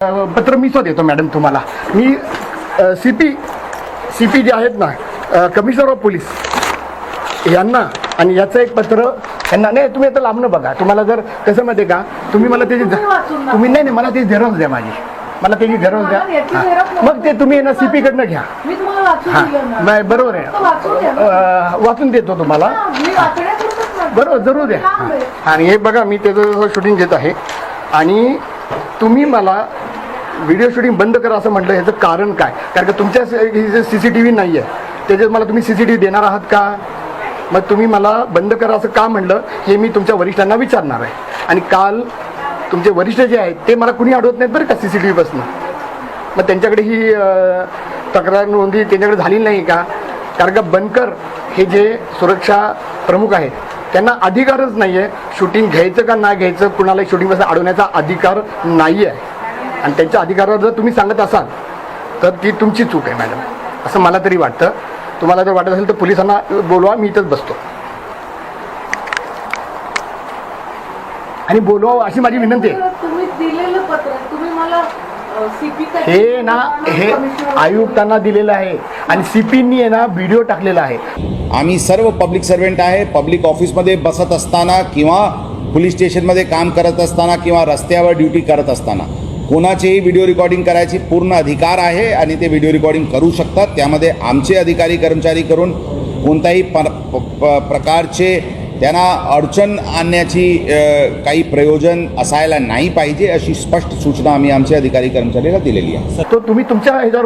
पत्र मीच देतो मॅडम तुम्हाला. मी सी पी सी पी जे आहेत ना कमिशनर ऑफ पोलीस यांना आणि याचं एक पत्र यांना नाही तुम्ही आता लांबणं बघा. तुम्हाला जर कसं माहिती आहे का तुम्ही मला त्याची तुम्ही नाही नाही मला त्याची झेरॉक्स द्या माझी. मला त्याची झेरॉक्स द्या. मग ते तुम्ही ना सी पी कडनं घ्या. मी हां. नाही बरोबर. आहे. वाचून देतो तुम्हाला. मी. बरोबर जरूर द्या. आणि हे बघा मी त्याचं शूटिंग घेत आहे. आणि तुम्ही मला व्हिडिओ शूटिंग बंद करा असं म्हटलं ह्याचं कारण काय? कारण का तुमच्या सी सी टी व्ही नाही आहे त्याच्यात मला तुम्ही सी सी टी व्ही देणार आहात का? मग तुम्ही मला बंद करा असं का म्हटलं हे मी तुमच्या वरिष्ठांना विचारणार आहे. आणि काल तुमचे वरिष्ठ जे आहेत ते मला कुणी अडवत नाहीत बरं का सी सी टी व्हीपासून मग त्यांच्याकडे ही तक्रार नोंदी त्यांच्याकडे झाली नाही का? कारण का बनकर हे जे सुरक्षा प्रमुख आहेत त्यांना अधिकारच नाही आहे शूटिंग घ्यायचं का नाही घ्यायचं कुणाला शूटिंगपासून अडवण्याचा अधिकार नाही आहे आणि त्यांच्या अधिकारावर जर तुम्ही सांगत असाल तर ती तुमची चूक आहे मॅडम. असं मला तरी वाटतं. तुम्हाला जर वाटत असेल तर पोलिसांना बोलवा मी इथंच बसतो. आणि बोलवा अशी माझी विनंती आहे. तुम्ही दिलेलं पत्र तुम्ही मला सीपी हे ना हे आयुक्तांना दिलेलं आहे. आणि सीपींनी आहे ना व्हिडिओ टाकलेला आहे. आम्ही सर्व पब्लिक सर्वंट आहे. पब्लिक ऑफिसमध्ये बसत असताना किंवा पोलीस स्टेशनमध्ये काम करत असताना किंवा रस्त्यावर ड्युटी करत असताना. कोणाचेही व्हिडिओ रेकॉर्डिंग करायची पूर्ण अधिकार आहे आणि ते व्हिडिओ रेकॉर्डिंग करू शकतात. त्यामध्ये आमचे अधिकारी कर्मचारी करून कोणत्याही प- प- प्रकारचे त्यांना अडचण आणण्याची काही प्रयोजन असायला नाही पाहिजे अशी स्पष्ट सूचना आम्ही आमच्या अधिकारी कर्मचारीला दिलेली आहे. तर तुम्ही तुमच्या ह्याच्यावर